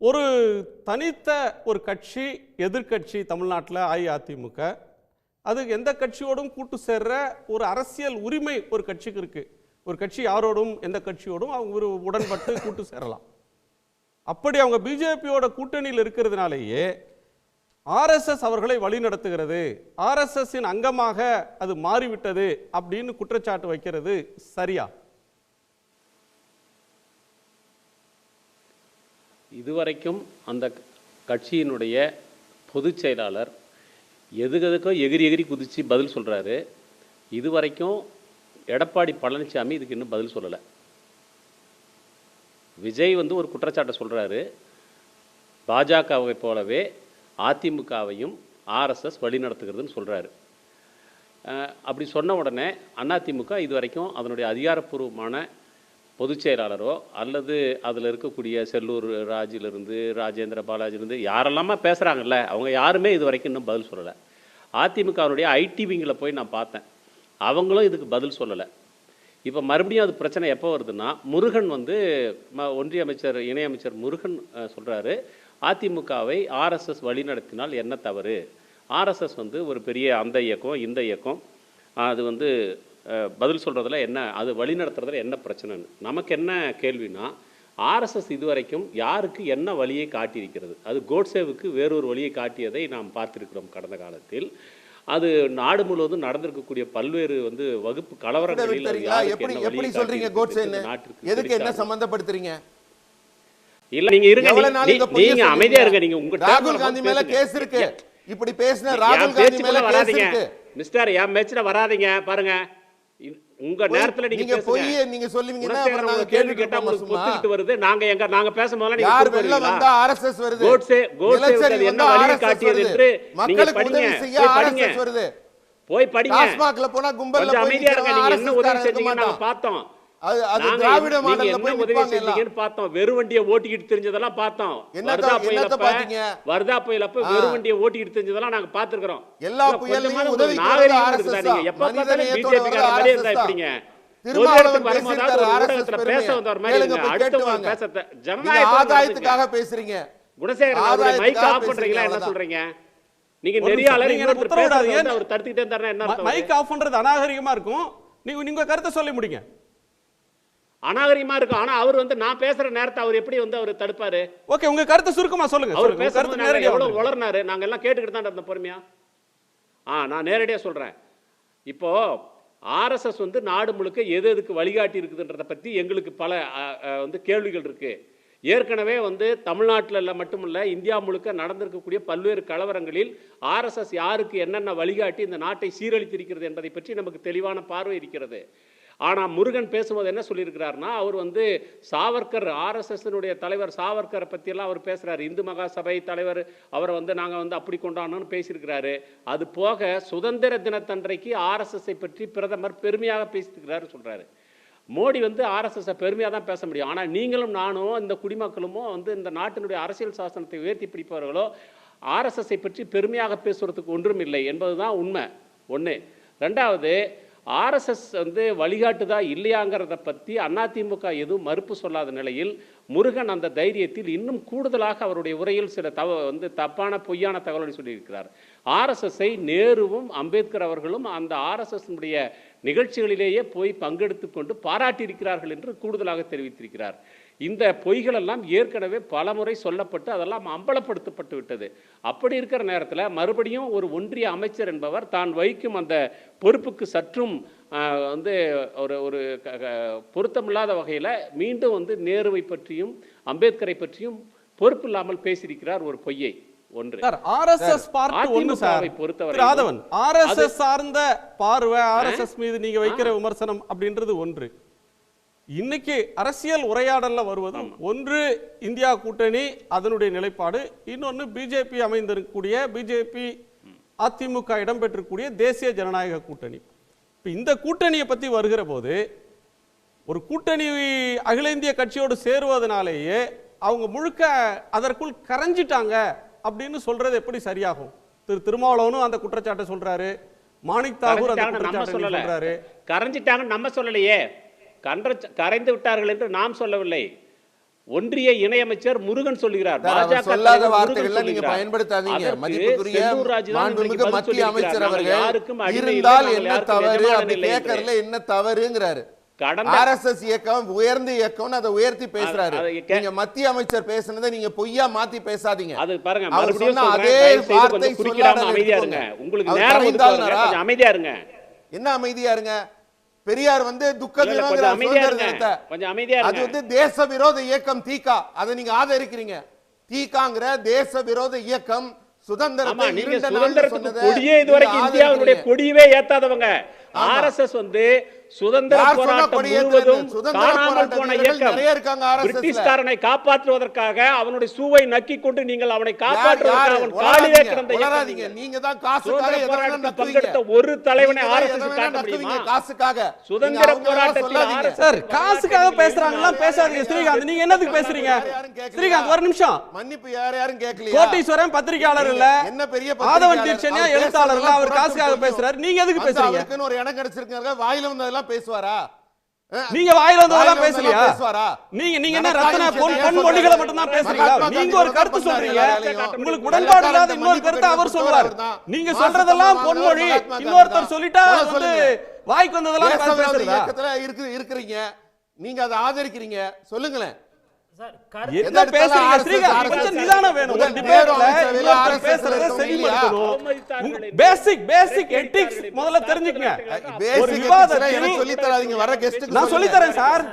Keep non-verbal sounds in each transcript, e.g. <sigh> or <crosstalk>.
ஒரு தனித்த ஒரு கட்சி எதிர்க்கட்சி தமிழ்நாட்டில் அஇஅதிமுக. அது எந்த கட்சியோடும் கூட்டு சேர்ற ஒரு அரசியல் உரிமை ஒரு கட்சிக்கு இருக்குது ஒரு கட்சி யாரோடும் எந்த கட்சியோடும் அவங்க ஒரு உடன்பட்டு <laughs> கூட்டு சேரலாம். அப்படி அவங்க பிஜேபியோட கூட்டணியில் இருக்கிறதுனாலேயே ஆர்எஸ்எஸ் அவர்களை வழிநடத்துகிறது. ஆர்எஸ்எஸ்ஸின் அங்கமாக அது மாறிவிட்டது அப்படின்னு குற்றச்சாட்டு வைக்கிறது சரியா? இதுவரைக்கும் அந்த கட்சியினுடைய பொதுச் செயலாளர் எதுகெதுக்கோ எகிரி எகிரி குதித்து பதில் சொல்கிறாரு இதுவரைக்கும் எடப்பாடி பழனிசாமி இதுக்கு இன்னும் பதில் சொல்லலை. விஜய் வந்து ஒரு குற்றச்சாட்டை சொல்கிறாரு பாஜகவை போலவே அதிமுகவையும் ஆர்எஸ்எஸ் வழிநடத்துகிறதுன்னு சொல்கிறாரு அப்படி சொன்ன உடனே அதிமுக இது வரைக்கும் அதனுடைய அதிகாரப்பூர்வமான பொதுச் செயலாளரோ அல்லது அதில் இருக்கக்கூடிய செல்லூர் ராஜிலிருந்து ராஜேந்திர பாலாஜிலிருந்து யாரெல்லாமா பேசுகிறாங்கல்ல அவங்க யாருமே இது வரைக்கும் இன்னும் பதில் சொல்லலை. அதிமுகவினுடைய ஐடி விங்கில் போய் நான் பார்த்தேன். அவங்களும் இதுக்கு பதில் சொல்லலை. இப்போ மறுபடியும் அது பிரச்சனை எப்போ வருதுன்னா முருகன் வந்து ம- ஒன்றிய அமைச்சர் இணையமைச்சர் முருகன் சொல்கிறாரு அதிமுகவை ஆர்எஸ்எஸ் வழிநடத்தினால் என்ன தவறு? ஆர்எஸ்எஸ் வந்து ஒரு பெரிய அந்த இயக்கம் இந்த இயக்கம் அது வந்து பதில் சொல்கிறதுல என்ன அது வழிநடத்துறதுல என்ன பிரச்சனைன்னு. நமக்கு என்ன கேள்வினா ஆர்எஸ்எஸ் இதுவரைக்கும் யாருக்கு என்ன வழியை காட்டியிருக்கிறது? அது கோட்சேவுக்கு வேறொரு வழியை காட்டியதை நாம் பார்த்திருக்கிறோம் கடந்த காலத்தில். அது நாடு முழுவதும் நடந்திருக்கக்கூடிய பல்வேறு வந்து வகுப்பு கலவரங்களில் நாட்டிற்கு எதுக்கு என்ன. சம்பந்தப்படுத்துறீங்க இல்ல நீங்க இருங்க நீங்க? அமைதியா இருங்க நீங்க உங்க ராகுல் காந்தி மேல. கேஸ் இருக்கு. இப்படி பேசின ராகுல் காந்தி மேல கேஸ் வராதீங்க. இருக்கு. மிஸ்டர் என் பேச்சுல வராதீங்க பாருங்க. உங்க பொய்- நேரத்துல நீங்க பொய்யை நீங்க சொல்லுவீங்கன்னா நாங்க கேள்வி கேட்டா உங்களுக்கு கேட்போமா பொத்துக்கிட்டு வருது. நாங்க எங்க நாங்க பேசும்போதெல்லாம் நீங்க யார் வெளில? வந்தா ஆர்எஸ்எஸ் வருது? நிலச்சரி விட்டது. என்ன RSS காட்டியது. என்று நீங்க படிங்க போய் வருது. போய் படிங்க. டாஸ்மாக்ல போனா கும்பல்ல போய் அமைதியா இருங்க. நீங்க என்ன உதவி செஞ்சீங்கன்னு நாங்க. பார்த்தோம். அது அது திராவிட மாடல்ல போய் நிப்பாங்க பார்த்தோம். வெறும் வண்டியை ஓட்டிக்கிட்டு தெரிஞ்சதெல்லாம் பார்த்தோம். வருதா புயலப்ப பார்த்தீங்க? வருதா புயலப்ப. வெறும் வண்டியை ஓட்டிக்கிட்டு தெரிஞ்சதெல்லாம் நாங்க பார்த்திருக்கிறோம். எல்லா கொஞ்சமாவது உதவி நாகரிகம் எப்ப பார்த்தாலும் இருந்தா. எப்படிங்க? ஆதாயத்துக்காக பேசுறீங்க. குணசேகரன் மைக் ஆஃப் பண்றீங்களா? என்ன சொல்றீங்க? நீங்க நெறியாளர் இன்னொருத்தர். வந்து அவர் தடுத்துக்கிட்டே இருந்தாருன்னா என்ன அர்த்தம் மைக் ஆஃப் பண்றது அநாகரிகமா இருக்கும். நீங்க நீங்க கருத்தை சொல்லி முடிங்க. அநாகரிகமா இருக்கும் ஆனா அவர் வந்து நான் பேசுற நேரத்தை அவர் எப்படி வந்து அவர் தடுப்பாரு? ஓகே உங்க கருத்தை சுருக்கமா சொல்லுங்க. அவர் பேசுறது நேரடியா எவ்வளவு. உளர்னாரு நாங்க எல்லாம் கேட்டுக்கிட்டு தான் இருந்தோம் பொறுமையா? ஆ நான் நேரடியா சொல்றேன். இப்போ ஆர்எஸ்எஸ் வந்து நாடு முழுக்க எது எதுக்கு வழிகாட்டி இருக்குதுன்றத பத்தி எங்களுக்கு பல வந்து கேள்விகள் இருக்கு. ஏற்கனவே வந்து தமிழ்நாட்டில் மட்டுமல்ல இந்தியா முழுக்க நடந்திருக்கக்கூடிய பல்வேறு கலவரங்களில் ஆர்எஸ்எஸ் யாருக்கு என்னென்ன வழிகாட்டி இந்த நாட்டை சீரழித்திருக்கிறது என்பதை பற்றி நமக்கு தெளிவான பார்வை இருக்கிறது. ஆனால் முருகன் பேசும்போது என்ன சொல்லியிருக்கிறாருன்னா அவர் வந்து சாவர்கர் ஆர்எஸ்எஸ்னுடைய தலைவர் சாவர்கரை பற்றியெல்லாம் அவர் பேசுகிறார் இந்து மகா சபை தலைவர் அவரை வந்து நாங்கள் வந்து அப்படி கொண்டாடணும்னு பேசியிருக்கிறாரு. அது போக சுதந்திர தினத்தன்றைக்கு ஆர்எஸ்எஸ்ஸை பற்றி பிரதமர் பெருமையாக பேசியிருக்கிறாரு சொல்கிறாரு மோடி வந்து ஆர்எஸ்எஸ்ஸை பெருமையாக தான் பேச முடியும். ஆனால் நீங்களும் நானும் இந்த குடிமக்களுமோ வந்து இந்த நாட்டினுடைய அரசியல் சாசனத்தை உயர்த்தி பிடிப்பவர்களோ ஆர்எஸ்எஸ்ஸை பற்றி பெருமையாக பேசுவதற்கு ஒன்றும் இல்லை என்பது தான் உண்மை. ஒன்று ரெண்டாவது ஆர்எஸ்எஸ் வந்து வழிகாட்டுதா இல்லையாங்கிறத பற்றி அதிமுக எதுவும் மறுப்பு சொல்லாத நிலையில் முருகன் அந்த தைரியத்தில் இன்னும் கூடுதலாக அவருடைய உரையில் சில தவ வந்து தப்பான பொய்யான தகவலை சொல்லியிருக்கிறார். ஆர்எஸ்எஸ்ஸை நேருவும் அம்பேத்கர் அவர்களும் அந்த ஆர்எஸ்எஸ்னுடைய நிகழ்ச்சிகளிலேயே போய் பங்கெடுத்து கொண்டு பாராட்டியிருக்கிறார்கள் என்று கூடுதலாக தெரிவித்திருக்கிறார். இந்த பொய்களெல்லாம் ஏற்கனவே பலமுறை சொல்லப்பட்டு அதெல்லாம் அம்பலப்படுத்தப்பட்டு விட்டது. அப்படி இருக்கிற நேரத்தில் மறுபடியும் ஒரு ஒன்றிய அமைச்சர் என்பவர் தான் வகிக்கும் அந்த பொறுப்புக்கு சற்றும் வந்து ஒரு ஒரு பொருத்தமில்லாத வகையில் மீண்டும் வந்து நேருவை பற்றியும் அம்பேத்கரை பற்றியும் பொறுப்பில்லாமல் பேசியிருக்கிறார் ஒரு பொய்யை ஒன்று. ஆர்எஸ்எஸ் பார்ட் ஒண்ணு சார் பொறுத்தவரை ஆர்எஸ்எஸ் சார்ந்த பார்வை ஆர்எஸ்எஸ் மீது நீங்க வைக்கிற விமர்சனம் அப்படின்றது ஒன்று. இன்னைக்கு அரசியல் உரையாடல்ல வருவதும் ஒன்று இந்தியா கூட்டணி அதனுடைய நிலைப்பாடு இன்னொன்னு பிஜேபி அமைந்திருக்கக்கூடிய பிஜேபி அதிமுக இடம்பெற்றிருக்கக்கூடிய தேசிய ஜனநாயக கூட்டணி. இப்ப இந்த கூட்டணியை பத்தி வருகிற போது ஒரு கூட்டணி அகில இந்திய கட்சியோடு சேருவதனாலேயே அவங்க முழுக்க அதற்குள் கரைஞ்சிட்டாங்க அப்படின்னு சொல்றது எப்படி சரியாகும்? திரு திருமாவளவனும் அந்த குற்றச்சாட்டை சொல்றாரு. மாணிக் தாகூர் அந்த குற்றச்சாட்டை சொல்றாரு. கரைஞ்சிட்டாங்கன்னு நம்ம சொல்லலையே. கன்ற கரைந்து விட்டார்கள் என்று நாம் சொல்லவில்லை. ஒன்றிய இணையமைச்சர் முருகன் நாங்கள் என்ன தவறுங்கிறாரு. ஆர்எஸ்எஸ் இயக்கம் உயர்ந்த இயக்கம்னு அதை உயர்த்தி பேசுறாரு. நீங்க மத்திய அமைச்சர் பேசுனதை நீங்க பொய்யா மாத்தி பேசாதீங்க. அது பாருங்க அவர் சொன்ன அதே வார்த்தை அமைதியா இருங்க. உங்களுக்கு நேரம் அமைதியா இருங்க. என்ன அமைதியா இருங்க? பெரியார் வந்து துக்க தினங்கிற அது. வந்து தேச விரோத இயக்கம் தீகா. அதை நீங்க ஆதரிக்கிறீங்க. தீகாங்கிற தேச விரோத இயக்கம் சுதந்திரத்தை கொடியே இதுவரைக்கும் இந்தியாவுடைய. கொடியவே ஏத்தாதவங்க. ஆர்எஸ்எஸ் வந்து சுதந்திர போராட்டம் முழுவதும் காணாமல் போன இயக்கம். பிரிட்டிஷ்காரனை காப்பாற்றுவதற்காக அவனுடைய சூவை நக்கி கொண்டு நீங்கள் அவனை காப்பாற்றுவதற்காக காலிலே கிடந்த சுதந்திர போராட்டத்தில். பங்கெடுத்த ஒரு தலைவனை காட்ட முடியுமா? காசுக்காக. சுதந்திர போராட்டத்தில் சார் பேசுறாங்கலாம் பேசாதீங்க. ஸ்ரீகாந்த் நீங்க என்னதுக்கு பேசுறீங்க? ஸ்ரீகாந்த் ஒரு நிமிஷம். மன்னிப்பு யார் யாரும் கேட்கலையா? கோட்டீஸ்வரன் பத்திரிகையாளர் இல்ல. என்ன பெரிய ஆதவன்? தீட்சண்யா எழுத்தாளர் அவர் காசுக்காக பேசுறாரு. நீங்க எதுக்கு பேசுறீங்க? ஒரு இடம் கிடைச்சிருக்காங்க. வாயில வந்ததெல்லாம் பேசுவாரா நீங்க வாயில வந்ததெல்லாம் பேசலையா? நீங்க நீங்க என்ன ரத்ன பொன் பொன் மொழிகளை சொல்றாரு? மட்டும் தான் பேசுறீங்களா நீங்க ஒரு கருத்து சொல்றீங்க. உங்களுக்கு உடன்பாடு இல்லாத இன்னொரு கருத்தை அவர் தான். நீங்க சொல்றதெல்லாம் பொன்மொழி இன்னொருத்தர் சொல்லிட்டா வந்து. வாய்க்கு வந்ததெல்லாம் இருக்கு இருக்கிறீங்க நீங்க அதை ஆதரிக்கிறீங்க சொல்லுங்களேன் முதல்ல தெரிஞ்சுக்கங்க. ஒரு பேசிக் விவாதத்தில் எனக்கு சொல்லி தராதீங்க வர கெஸ்ட்டுக்கு நான் சொல்லி தரேன் சார்.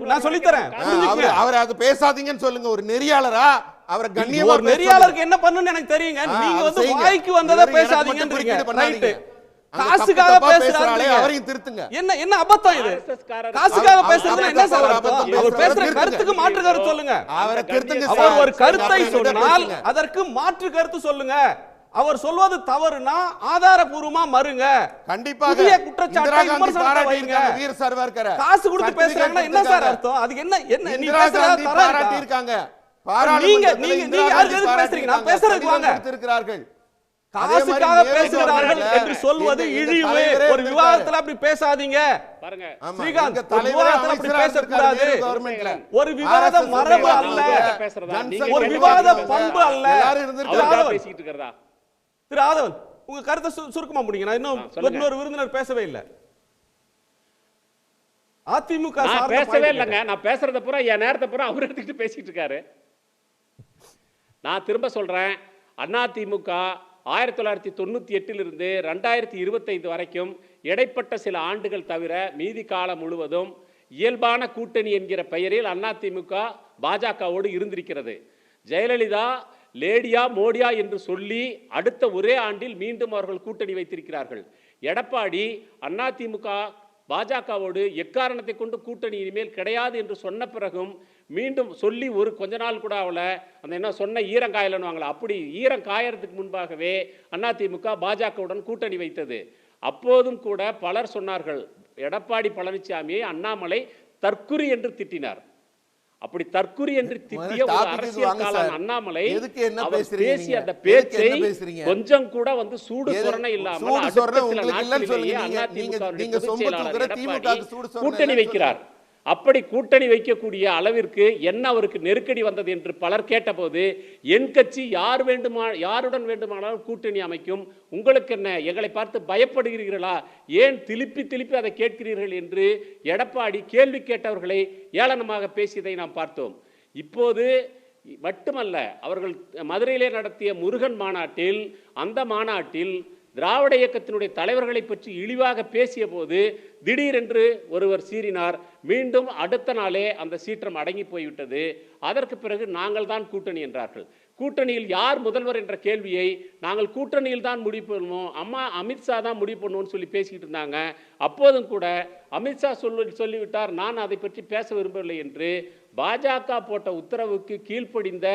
நான் சொல்லித் தரேன். அவர் அவர் அது பேசாதீங்கன்னு சொல்லுங்க. ஒரு நெறியாளரா அவரை கண்ணியமா ஒரு நெறியாளருக்கு என்ன பண்ணுன்னு எனக்கு தெரியுங்க. நீங்க வந்து. வாய்க்கு வந்ததை பேசாதீங்கன்றீங்க. ரைட் காசுக்காக பேசுறாங்க அவரையும் திருத்துங்க. என்ன என்ன அபத்தம் இது காசுக்காக பேசுறதுல என்ன சார் அவர் அர்த்தம் அபத்தம் அவர் பேசுறாரு, பேசுற. கருத்துக்கு மாற்று கருத்து சொல்லுங்க அவரை திருத்துங்க அவர். ஒரு கருத்தை சொன்னால். அதற்கு மாற்று கருத்து சொல்லுங்க அவர் சொல்வது தவறுனா ஆதாரபூர்வமா மறுங்க கண்டிப்பாக புதிய குற்றச்சாட்டை காசு கொடுத்து பேசுறாங்கன்னா என்ன சார். அர்த்தம் அதுக்கு என்ன என்ன நீ பேசுறதா? இருக்காங்க நீங்க நீங்க நீங்க யாருக்கு பேசுறீங்க நான். பேசுறதுக்கு வாங்க கொடுத்திருக்கிறார்கள். காசுக்காக பேசுகிறார்கள் என்று சொல்வது இழிவு ஒரு விவாதத்துல அப்படி பேசாதீங்க. ஒரு விவாத மரபு அல்ல. ஒரு விவாத? பண்பு அல்ல. திரு ஆதவன். உங்க கருத்தை சுருக்கமா முடிங்க. நான் இன்னும். இன்னொரு விருந்தினர் பேசவே இல்லை. அதிமுக பேசவே இல்லைங்க. நான் பேசுறத பூரா என் நேரத்தை பூரா அவர் எடுத்துக்கிட்டு பேசிட்டு இருக்காரு. நான் திரும்ப சொல்றேன். அதிமுக ஆயிரத்தி தொள்ளாயிரத்தி தொண்ணூற்றி எட்டிலிருந்து ரெண்டாயிரத்தி இருபத்தைந்து வரைக்கும் இடைப்பட்ட சில ஆண்டுகள் தவிர மீதி காலம் முழுவதும் இயல்பான கூட்டணி என்கிற பெயரில் அதிமுக பாஜகவோடு இருந்திருக்கிறது. ஜெயலலிதா லேடியா மோடியா என்று சொல்லி அடுத்த ஒரே ஆண்டில் மீண்டும் அவர்கள் கூட்டணி வைத்திருக்கிறார்கள். எடப்பாடி அதிமுக பாஜகவோடு எக்காரணத்தை கொண்டு கூட்டணி இனிமேல் கிடையாது என்று சொன்ன பிறகும் மீண்டும் சொல்லி ஒரு கொஞ்ச நாள் கூட அவள அந்த என்ன சொன்ன ஈரங்காயலன்னுவாங்களா அப்படி ஈரம் காயறதுக்கு முன்பாகவே அதிமுக பாஜகவுடன் கூட்டணி வைத்தது அப்போதும் கூட பலர் சொன்னார்கள் எடப்பாடி பழனிசாமியை அண்ணாமலை தற்குறி என்று திட்டினார் அப்படி தற்குறி என்று திட்டிய ஒரு அரசியல். அண்ணாமலை பேசிய? அந்த பேச்சை? கொஞ்சம் கூட வந்து சூடு சொரணை இல்லாமல் கூட்டணி வைக்கிறார் அப்படி கூட்டணி வைக்கக்கூடிய அளவிற்கு என்ன அவருக்கு நெருக்கடி வந்தது என்று பலர் கேட்டபோது என் கட்சி யார் வேண்டுமா யாருடன் வேண்டுமானாலும் கூட்டணி அமைக்கும்? உங்களுக்கு என்ன எங்களை பார்த்து பயப்படுகிறீர்களா? ஏன் திருப்பி திருப்பி அதை கேட்கிறீர்கள்? என்று எடப்பாடி கேள்வி கேட்டவர்களை ஏளனமாக பேசியதை நாம் பார்த்தோம். இப்போது மட்டுமல்ல அவர்கள் மதுரையிலே நடத்திய முருகன் மாநாட்டில் அந்த மாநாட்டில் திராவிட இயக்கத்தினுடைய தலைவர்களை பற்றி இழிவாக பேசிய போது திடீரென்று ஒருவர் சீறினார். மீண்டும் அடுத்த நாளே அந்த சீற்றம் அடங்கி போய்விட்டது. அதற்கு பிறகு நாங்கள் தான் கூட்டணி என்றார்கள். கூட்டணியில் யார் முதல்வர் என்ற கேள்வியை நாங்கள் கூட்டணியில் தான் முடிவு பண்ணுவோம். அம்மா அமித்ஷா தான் முடிவு பண்ணுவோம்னு சொல்லி பேசிக்கிட்டு இருந்தாங்க. அப்போதும் கூட அமித்ஷா சொல்லி சொல்லிவிட்டார். நான் அதை பற்றி பேச விரும்பவில்லை என்று பாஜக போட்ட உத்தரவுக்கு கீழ்ப்படிந்த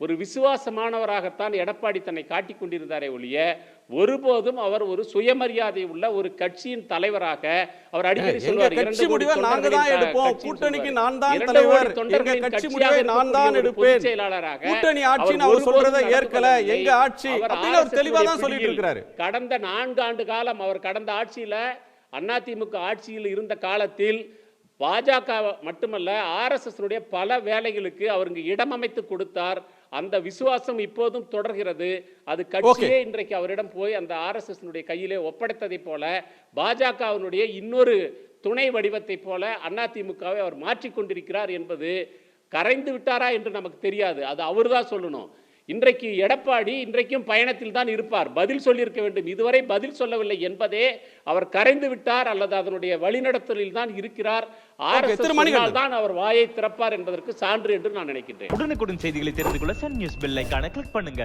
ஒரு விசுவாசமானவராகத்தான் எடப்பாடி தன்னை காட்டிக் கொண்டிருந்தாரே ஒழிய ஒருபோதும் அவர் ஒரு சுயமரியாதை உள்ள ஒரு கட்சியின் தலைவராக அவர் அடிக்கடி சொல்வார். கட்சி முடிவை நாங்க தான் எடுப்போம். கூட்டணிக்கு. நான் தான் தலைவர். எங்க கட்சி முடிவை நான் தான் எடுப்பேன். செயலாளராக கூட்டணி ஆட்சின்னு அவர் சொல்றதை ஏற்கல. எங்க ஆட்சி அப்படின்னு அவர் தெளிவா தான் சொல்லிட்டு இருக்கிறாரு கடந்த நான்கு ஆண்டு காலம் அவர் கடந்த ஆட்சியில அதிமுக ஆட்சியில் இருந்த காலத்தில் பாஜக மட்டுமல்ல ஆர்எஸ்எஸ்னுடைய பல வேலைகளுக்கு அவருக்கு இடமமைத்து கொடுத்தார். அந்த விசுவாசம் இப்போதும் தொடர்கிறது. அது கட்சியே இன்றைக்கு அவரிடம் போய் அந்த ஆர்எஸ்எஸ் கையிலே ஒப்படைத்ததை போல பாஜகவினுடைய இன்னொரு துணை வடிவத்தை போல அதிமுகவை அவர் மாற்றிக் கொண்டிருக்கிறார் என்பது கரைந்து விட்டாரா என்று நமக்கு தெரியாது. அது அவர்தான் சொல்லணும். இன்றைக்கு எடப்பாடி இன்றைக்கும் பயணத்தில் தான் இருப்பார். பதில் சொல்லியிருக்க வேண்டும். இதுவரை பதில் சொல்லவில்லை என்பதே அவர் கரைந்து விட்டார் அல்லது அதனுடைய வழிநடத்தலில் தான் இருக்கிறார். சொன்னால் தான் அவர் வாயை திறப்பார் என்பதற்கு சான்று என்று நான் நினைக்கின்றேன். உடனுக்குடன் செய்திகளை தெரிந்து கொள்ள சன் நியூஸ் பெல் ஐகானை கிளிக் பண்ணுங்க.